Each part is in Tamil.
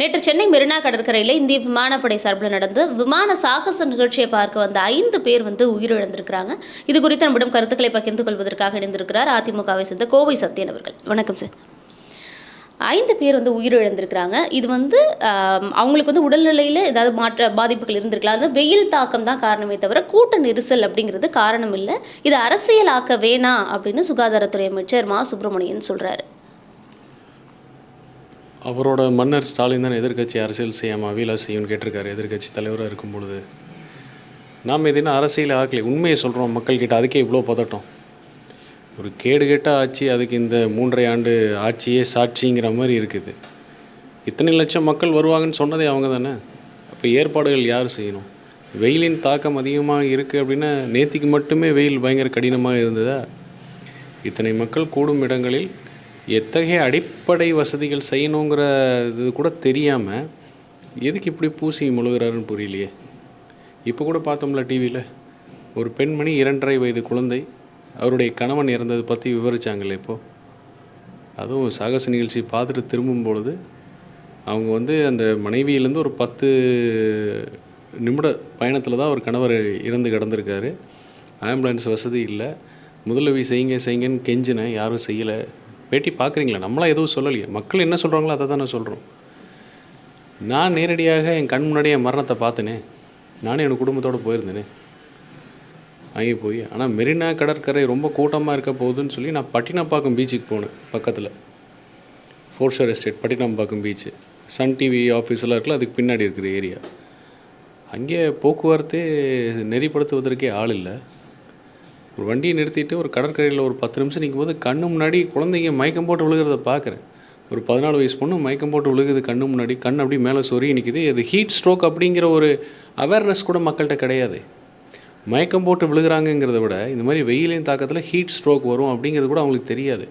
நேற்று சென்னை மெரினா கடற்கரையில் இந்திய விமானப்படை சார்பில் நடந்து விமான சாகச நிகழ்ச்சியை பார்க்க வந்த ஐந்து பேர் வந்து உயிரிழந்திருக்கிறாங்க. இது குறித்து நம்மிடம் கருத்துக்களை பகிர்ந்து கொள்வதற்காக இணைந்திருக்கிறார் அதிமுகவை சேர்ந்த கோவை சத்யன் அவர்கள். வணக்கம் சார். ஐந்து பேர் வந்து உயிரிழந்திருக்கிறாங்க. இது வந்து அவங்களுக்கு வந்து உடல்நிலையில் ஏதாவது மாற்ற பாதிப்புகள் இருந்திருக்கலாம். அது வெயில் தாக்கம் தான் காரணமே தவிர கூட்ட நெரிசல் அப்படிங்கிறது காரணம் இல்லை. இது அரசியலாக்க வேணாம் அப்படின்னு சுகாதாரத்துறை அமைச்சர் மா. சுப்பிரமணியன் சொல்கிறாரு அவரோட மன்னர் ஸ்டாலின் தான் எதிர்க்கட்சி அரசியல் செய்யாமல் அவிலா செய்யும்னு கேட்டிருக்காரு. எதிர்கட்சி தலைவராக இருக்கும் பொழுது. நாம் எதுனா அரசியல் ஆக்கலை. உண்மையை சொல்கிறோம் மக்கள்கிட்ட. அதுக்கே இவ்வளோ பதட்டம். ஒரு கேடு கெட்ட ஆட்சி அதுக்கு இந்த மூன்றரை ஆண்டு ஆட்சியே சாட்சிங்கிற மாதிரி இருக்குது. இத்தனை லட்சம் மக்கள் வருவாங்கன்னு சொன்னதே அவங்க தானே? அப்போ ஏற்பாடுகள் யார் செய்யணும்? வெயிலின் தாக்கம் அதிகமாக இருக்குது அப்படின்னா நேத்திக்கு மட்டுமே வெயில் பயங்கர கடினமாக இருந்ததா? இத்தனை மக்கள் கூடும் இடங்களில் எத்தகைய அடிப்படை வசதிகள் செய்யணுங்கிற இது கூட தெரியாமல் எதுக்கு இப்படி பூசி முழுகிறாருன்னு புரியலையே. இப்போ கூட பார்த்தோம்ல டிவியில் ஒரு பெண்மணி இரண்டரை வயது குழந்தை அவருடைய கணவன் இறந்ததை பற்றி விவரிச்சாங்களே இப்போது அதுவும் சாகச நிகழ்ச்சி பார்த்துட்டு திரும்பும் பொழுது அவங்க வந்து அந்த மனைவியிலேருந்து ஒரு பத்து நிமிட பயணத்தில் தான் ஒரு கணவர் இறந்து கிடந்திருக்காரு. ஆம்புலன்ஸ் வசதி இல்லை. முதலுதவி செய்யுங்க செய்யுங்கன்னு கெஞ்சினேன் யாரும் செய்யலை. பேட்டி பார்க்குறீங்களா? நம்மளாம் எதுவும் சொல்லலையே. மக்கள் என்ன சொல்கிறாங்களோ அதை தானே சொல்கிறோம் நான் நேரடியாக என் கண் முன்னாடியே என் மரணத்தை பார்த்தேனே. நானும் என் குடும்பத்தோடு போயிருந்தேனே. அங்கே போய் ஆனால் மெரினா கடற்கரை ரொம்ப கூட்டமாக இருக்க போகுதுன்னு சொல்லி நான் பட்டினப்பாக்கம் பீச்சுக்கு போனேன் பக்கத்தில். Foreshore estate Pattinampakkam beach sun TV ஆஃபீஸெலாம் இருக்குல்ல அதுக்கு பின்னாடி இருக்கிற ஏரியா அங்கே போக்குவரத்து நெறிப்படுத்துவதற்கே ஆள் இல்லை. ஒரு வண்டியை நிறுத்திட்டு ஒரு கடற்கரையில் ஒரு பத்து நிமிஷம் நிற்கும் போது கண்ணு முன்னாடி குழந்தைங்க மயக்கம் போட்டு விழுகிறத பார்க்குறேன். ஒரு பதினாலு வயசு பொண்ணு மயக்கம் போட்டு விழுகுது கண்ணு முன்னாடி கண் அப்படியே மேலே சொறி நிற்குது அது ஹீட் ஸ்ட்ரோக் அப்படிங்கிற ஒரு அவேர்னஸ் கூட மக்கள்கிட்ட கிடையாது. மயக்கம் போட்டு விழுகிறாங்கங்கிறத விட இந்த மாதிரி வெயிலின் தாக்கத்தில் ஹீட் ஸ்ட்ரோக் வரும் அப்படிங்கிறது கூட அவங்களுக்கு தெரியாது.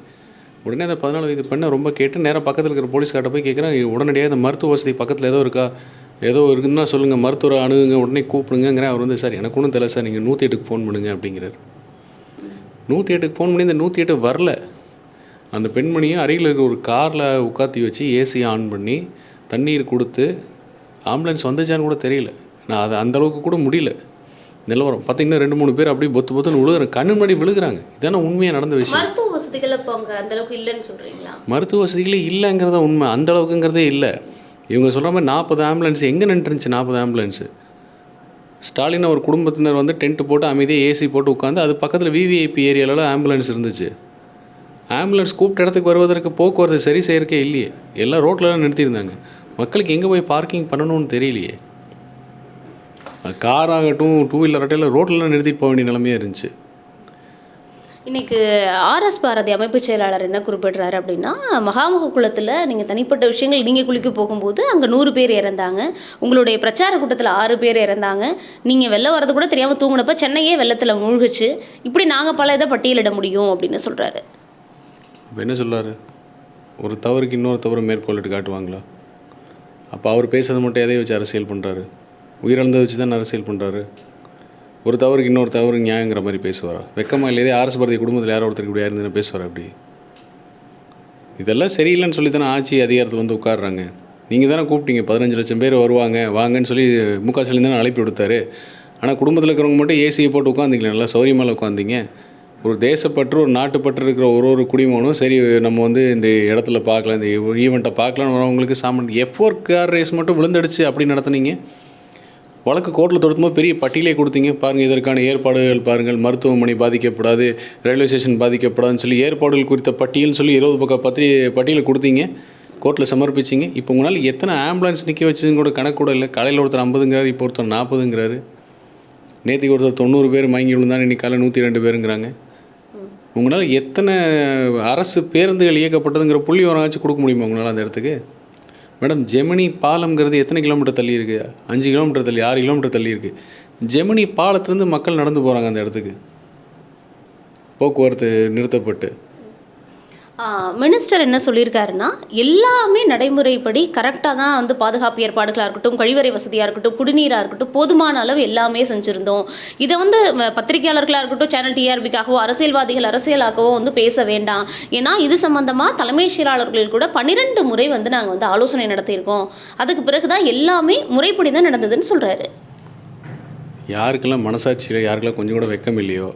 உடனே அந்த பதினாலு வயது பெண்ணை ரொம்ப கேட்டு நேராக பக்கத்தில் இருக்கிற போலீஸ்கார்ட்ட போய் கேட்குறேன் உடனடியாக இந்த மருத்துவ வசதி பக்கத்தில் ஏதோ இருக்கா? ஏதோ இருக்குதுன்னா சொல்லுங்கள் மருத்துவரை அணுகுங்க உடனே கூப்பிடுங்கிறேன் அவர் வந்து சார் எனக்கு ஒன்றும் தெரியல சார். நீங்கள் நூற்றி எட்டுக்கு ஃபோன் பண்ணுங்க அப்படிங்கிறார். நூற்றி எட்டுக்கு ஃபோன் பண்ணி இந்த நூற்றி எட்டு வரல. அந்த பெண்மணியும் அருகில் இருக்க ஒரு காரில் உட்காத்தி வச்சு ஏசி ஆன் பண்ணி தண்ணீர் கொடுத்து ஆம்புலன்ஸ் வந்துச்சான்னு கூட தெரியல. நான் அது அந்த அளவுக்கு கூட முடியல. நிலவரம். பார்த்தீங்கன்னா ரெண்டு மூணு பேர் அப்படியே பொத்து பொத்துன்னு விழுகுறாங்க கண்ணு முன்னாடி விழுகுறாங்க. இதானே உண்மையாக நடந்த விஷயம். மருத்துவ வசதிகள் இப்போ அங்கே அந்த அளவுக்கு இல்லைன்னு சொல்கிறீங்களா மருத்துவ வசதிகளே இல்லைங்கிறத உண்மை. அந்த அளவுக்குங்கிறதே இல்லை. இவங்க சொல்கிற மாதிரி நாற்பது ஆம்புலன்ஸ் எங்கே நின்றுருந்துச்சு நாற்பது ஆம்புலன்ஸு ஸ்டாலின் அவர் குடும்பத்தினர் வந்து டென்ட் போட்டு அமைதியாக ஏசி போட்டு உட்காந்து அது பக்கத்தில் விவிஐபி ஏரியாவில் ஆம்புலன்ஸ் இருந்துச்சு ஆம்புலன்ஸ் கூப்பிட்ட இடத்துக்கு வருவதற்கு போக்குவரத்து சரி செய்யறக்கே இல்லையே எல்லாம் ரோட்லலாம் நிறுத்தியிருந்தாங்க மக்களுக்கு எங்கே போய் பார்க்கிங் பண்ணணும்னு தெரியலையே கார் ஆகட்டும் டூ வீலர் ஆகட்டும் ரோட்லலாம் நிறுத்திட்டு போக வேண்டிய நிலைமையாக இருந்துச்சு இன்றைக்கு ஆர்எஸ் பாரதி அமைப்பு செயலாளர் என்ன குறிப்பிடுறாரு அப்படின்னா மகாமுக குளத்தில் நீங்கள் தனிப்பட்ட விஷயங்கள் நீங்கள் குளிக்க போகும்போது அங்கே நூறு பேர் இறந்தாங்க. உங்களுடைய பிரச்சார கூட்டத்தில் ஆறு பேர் இறந்தாங்க. நீங்கள் வெளில வரது கூட தெரியாமல் தூங்கினப்ப சென்னையே வெள்ளத்தில் மூழ்குச்சு. இப்படி நாங்கள் பல இதை பட்டியலிட முடியும் அப்படின்னு சொல்கிறாரு இப்போ என்ன சொல்கிறாரு ஒரு தவறுக்கு இன்னொரு தவறு மேற்கொள்ளிட்டு காட்டுவாங்களா? அப்போ அவர் பேசுறது மட்டும் எதை வச்சு அரசியல் பண்ணுறாரு உயிரிழந்த வச்சு தான் அரசியல் பண்ணுறாரு ஒரு தவறுக்கு இன்னொரு தவறு நியாயங்கிற மாதிரி பேசுவாரா? வெக்கமாக இல்லையே ஆர்எஸ் பாரதி குடும்பத்தில் யாரோ ஒருத்தருக்கு இப்படி இருந்துன்னு பேசுவார் அப்படி? இதெல்லாம் சரியில்லைன்னு சொல்லி தானே ஆட்சி அதிகாரத்தில் வந்து உட்காடுறாங்க நீங்கள் தானே கூப்பிட்டீங்க பதினஞ்சு லட்சம் பேர் வருவாங்க வாங்கன்னு சொல்லி முக ஸ்டாலின் தானே அழைப்பு விடுத்தாரு. ஆனால் குடும்பத்தில் இருக்கிறவங்க மட்டும் ஏசியை போட்டு உட்காந்திங்களே நல்லா சௌரியமாக உட்காந்தீங்க ஒரு தேசப்பற்று ஒரு நாட்டுப்பற்று இருக்கிற ஒரு ஒரு குடிமகனும் சரி நம்ம வந்து இந்த இடத்துல பார்க்கலாம் இந்த ஈவெண்ட்டை பார்க்கலான்னு வரவங்களுக்கு சாமான் எஃப் கார் ரேஸ் மட்டும் விழுந்துடுச்சு அப்படி நடத்துனீங்க? வழக்கு கோர்ட்டில் தொடுத்தும்போது பெரிய பட்டியலே கொடுத்தீங்க. பாருங்கள் இதற்கான ஏற்பாடுகள் பாருங்கள். மருத்துவமனை பாதிக்கப்படாது ரயில்வே ஸ்டேஷன் பாதிக்கப்படாதுன்னு சொல்லி ஏற்பாடுகள் குறித்த பட்டியல்னு சொல்லி இருபது பக்கம் பத்திரி பட்டியலை கொடுத்தீங்க. கோர்ட்டில் சமர்ப்பிச்சிங்க. இப்போ உங்களால் எத்தனை ஆம்புலன்ஸ் நிற்க வச்சதுன்னு கூட கணக்கு கூட இல்லை. காலையில் ஒருத்தர் ஐம்பதுங்கிறாரு இப்போ ஒருத்தர் நாற்பதுங்கிறாரு. நேற்றுக்கு ஒருத்தர் தொண்ணூறு பேர் மயங்கி விழுந்தாங்க இன்றைக்கி காலை நூற்றி ரெண்டு பேருங்கிறாங்க. உங்களால் எத்தனை அரசு பேருந்துகள் இயக்கப்பட்டதுங்கிற புள்ளி வராச்சும் கொடுக்க முடியுமா உங்களால் அந்த இடத்துக்கு? மேடம் ஜெமினி பாலம்ங்கிறது எத்தனை கிலோமீட்டர் தள்ளி இருக்குது அஞ்சு கிலோமீட்டர் தள்ளி ஆறு கிலோமீட்டர் தள்ளி இருக்குது ஜெமினி பாலத்துலேருந்து மக்கள் நடந்து போகிறாங்க அந்த இடத்துக்கு. போக்குவரத்து நிறுத்தப்பட்டு. மினிஸ்டர் என்ன சொல்லியிருக்காருன்னா எல்லாமே நடைமுறைப்படி கரெக்டாக தான் வந்து பாதுகாப்பு ஏற்பாடுகளாக இருக்கட்டும் கழிவறை வசதியாக இருக்கட்டும் குடிநீராக இருக்கட்டும் போதுமான அளவு எல்லாமே செஞ்சுருந்தோம். இதை வந்து பத்திரிகையாளர்களாக இருக்கட்டும் சேனல் டிஆர்பிக்காகவோ அரசியல்வாதிகள் அரசியலாகவோ வந்து பேச வேண்டாம். ஏன்னா இது சம்மந்தமாக தலைமைச் செயலாளர்கள் கூட பன்னிரெண்டு முறை வந்து நாங்கள் வந்து ஆலோசனை நடத்தியிருக்கோம். அதுக்கு பிறகு தான் எல்லாமே முறைப்படி தான் நடந்ததுன்னு சொல்கிறாரு யாருக்கெல்லாம் மனசாட்சியில் யாருக்கெல்லாம் கொஞ்சம் கூட வெக்கம் இல்லையோ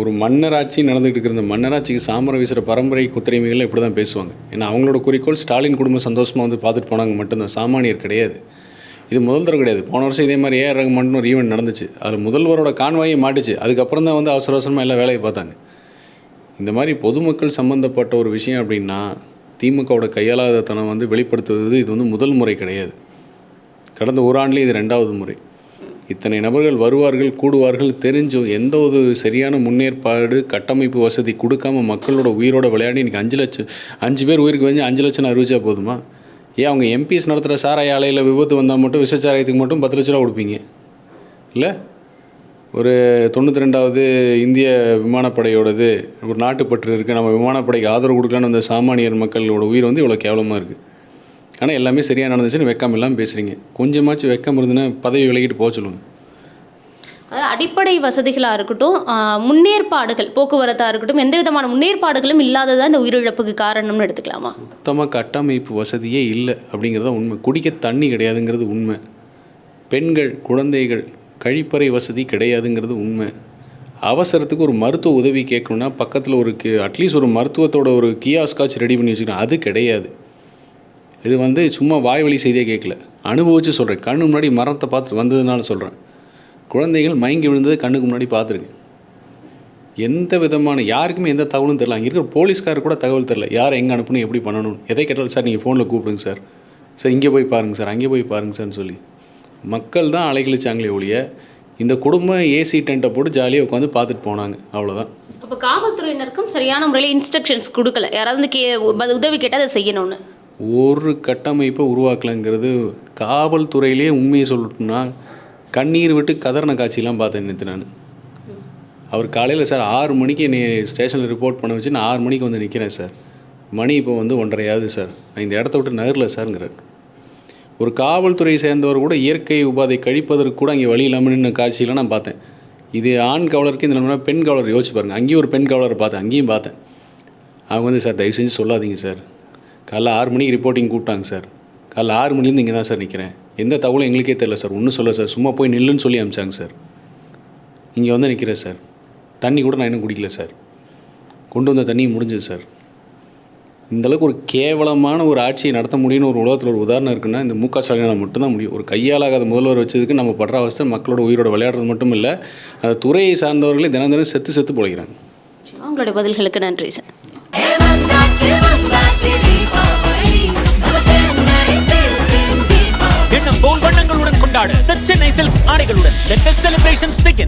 ஒரு மன்னராட்சி நடந்துகிட்டு இருக்கிற இந்த மன்னராட்சிக்கு சாமரம் வீசுகிற பரம்பரை குத்திரைமைகள் இப்படி தான் பேசுவாங்க. ஏன்னா அவங்களோட குறிக்கோள் ஸ்டாலின் குடும்பம் சந்தோஷமாக வந்து பார்த்துட்டு போனாங்க மட்டும்தான். சாமானியர் கிடையாது. இது முதல் தடவை கிடையாது. போன வருஷம் இதே மாதிரி ஏஆர் ரகுமான்னு ஒரு ஈவெண்ட் நடந்துச்சு. அதில் முதல்வரோட கான்வாயை மாட்டுச்சு. அதுக்கப்புறம் தான் வந்து அவசர அவசரமாக எல்லாம் வேலையை பார்த்தாங்க. இந்த மாதிரி பொதுமக்கள் சம்மந்தப்பட்ட ஒரு விஷயம் அப்படின்னா திமுகவோட கையாளாதத்தனம் வந்து வெளிப்படுத்துவது இது வந்து முதல் முறை கிடையாது. கடந்த ஒரு ஆண்டுலேயே இது ரெண்டாவது முறை. இத்தனை நபர்கள் வருவார்கள் கூடுவார்கள் தெரிஞ்சும் எந்த ஒரு சரியான முன்னேற்பாடு கட்டமைப்பு வசதி கொடுக்காம மக்களோட உயிரோட விளையாடி இன்றைக்கி அஞ்சு லட்சம் அஞ்சு பேர் உயிருக்கு வந்து அஞ்சு லட்சம் அறிவிச்சா போதுமா? ஏன் அவங்க எம்பிஸ் நடத்துகிற சாராய ஆலையில் விபத்து வந்தால் மட்டும் விஷச்சாராயத்துக்கு மட்டும் பத்து லட்ச ரூபா கொடுப்பீங்க? இல்லை? ஒரு தொண்ணூற்றி ரெண்டாவது இந்திய விமானப்படையோடது ஒரு நாட்டுப்பற்று இருக்குது நம்ம விமானப்படைக்கு ஆதரவு கொடுக்கலான்னு அந்த சாமானியர் மக்களோட உயிர் வந்து இவ்வளோ கேவலமாக இருக்குது ஆனால் எல்லாமே சரியாக நடந்துச்சுன்னு வெக்கம் இல்லாமல் பேசுகிறீங்க கொஞ்சமாச்சும் வெக்கம் இருந்துன்னா பதவி விலகிட்டு போக சொல்லுங்கள் அதாவது அடிப்படை வசதிகளாக இருக்கட்டும் முன்னேற்பாடுகள் போக்குவரத்தாக இருக்கட்டும் எந்த விதமான முன்னேற்பாடுகளும் இல்லாததான் இந்த உயிரிழப்புக்கு காரணம்னு எடுத்துக்கலாமா? சுத்தமாக கட்டமைப்பு வசதியே இல்லை அப்படிங்கிறது உண்மை. குடிக்க தண்ணி கிடையாதுங்கிறது உண்மை. பெண்கள் குழந்தைகள் கழிப்பறை வசதி கிடையாதுங்கிறது உண்மை. அவசரத்துக்கு ஒரு மருத்துவ உதவி கேட்கணுன்னா பக்கத்தில் ஒரு அட்லீஸ்ட் ஒரு மருத்துவத்தோட ஒரு கியாஸ்காச்சு ரெடி பண்ணி வச்சுக்கணும். அது கிடையாது. இது வந்து சும்மா வாய்வழி செய்தே செய்தியே கேட்கல. அனுபவித்து சொல்கிறேன் கண்ணு முன்னாடி மரத்தை பார்த்துட்டு வந்ததுனால சொல்கிறேன் குழந்தைகள் மயங்கி விழுந்தது கண்ணுக்கு முன்னாடி பார்த்துருக்கேன் எந்த விதமான யாருக்குமே எந்த தகவலும் தெரில அங்கே இருக்கிற போலீஸ்கார் கூட தகவல் தெரில யார் எங்கே அனுப்பணும் எப்படி பண்ணணும் எதை கேட்டாலும் சார் நீங்கள் ஃபோனில் கூப்பிடுங்க சார். சார் இங்கே போய் பாருங்கள் சார். அங்கே போய் பாருங்கள் சார்னு சொல்லி. மக்கள் தான் அலைகழிச்சாங்களே ஒழிய இந்த குடும்பம் ஏசி டென்ட்டை போட்டு ஜாலியாக உட்காந்து பார்த்துட்டு போனாங்க. அவ்வளோதான் அப்போ காவல்துறையினருக்கும் சரியான முறையில் இன்ஸ்ட்ரக்ஷன்ஸ் கொடுக்கல. யாராவது கே உதவி கேட்டால் அதை செய்யணும்னு. ஒரு கட்டமைப்பை உருவாக்கலைங்கிறது காவல்துறையிலே உண்மையை சொல்லட்டும்னா கண்ணீர் விட்டு கதறின காட்சியெலாம் பார்த்தேன் நேற்று நான். அவர் காலையில் சார் ஆறு மணிக்கு என்னை ஸ்டேஷனில் ரிப்போர்ட் பண்ண வச்சு நான் ஆறு மணிக்கு வந்து நிற்கிறேன் சார். மணி இப்போ வந்து ஒன்றரையாவது சார். நான் இந்த இடத்த விட்டு நகரில் சார்ங்கிறார். ஒரு காவல்துறை சேர்ந்தவர் கூட இயற்கை உபாதை கழிப்பதற்கு கூட அங்கே வழி இல்லாமல் நின்று காட்சியெல்லாம் நான் பார்த்தேன். இது ஆண் காவலருக்கு இந்த நிலைமை பெண் காவலர் யோசிச்சு பாருங்கள் அங்கேயும் ஒரு பெண் காவலரை பார்த்தேன். அங்கேயும் பார்த்தேன். அவங்க வந்து சார் தயவு செஞ்சு சொல்லாதீங்க சார். காலைல ஆறு மணிக்கு ரிப்போர்ட்டிங் கூப்பிட்டாங்க சார். காலைல ஆறு மணிலேருந்து இங்கே தான் சார் நிற்கிறேன் எந்த தகவலும் எங்களுக்கே தெரியல சார். ஒன்றும் சொல்ல சார். சும்மா போய் நில்லுன்னு சொல்லி அனுப்பிச்சாங்க சார். இங்கே வந்து நிற்கிறேன் சார். தண்ணி கூட நான் இன்னும் குடிக்கல சார். கொண்டு வந்த தண்ணி முடிஞ்சது சார். இந்த அளவுக்கு ஒரு கேவலமான ஒரு ஆட்சியை நடத்த முடியும்னு ஒரு உலகத்தில் ஒரு உதாரணம் இருக்குன்னா இந்த மு க. ஸ்டாலினால் மட்டும்தான் முடியும். ஒரு கையாலாகாத முதல்வர் வச்சதுக்கு நம்ம படுற அவஸ்தை மக்களோட உயிரோட விளையாடுறது மட்டும் இல்லை அந்த துறையை சார்ந்தவர்களே தினம் தினம் செத்து செத்து பிழைக்கிறாங்க. உங்களுடைய பதில்களுக்கு நன்றி சார். போல் வண்ணங்களுடன் கொண்டாட. The சென்னை சில்க்ஸ் ஆடைகளுடன். Let celebrations begin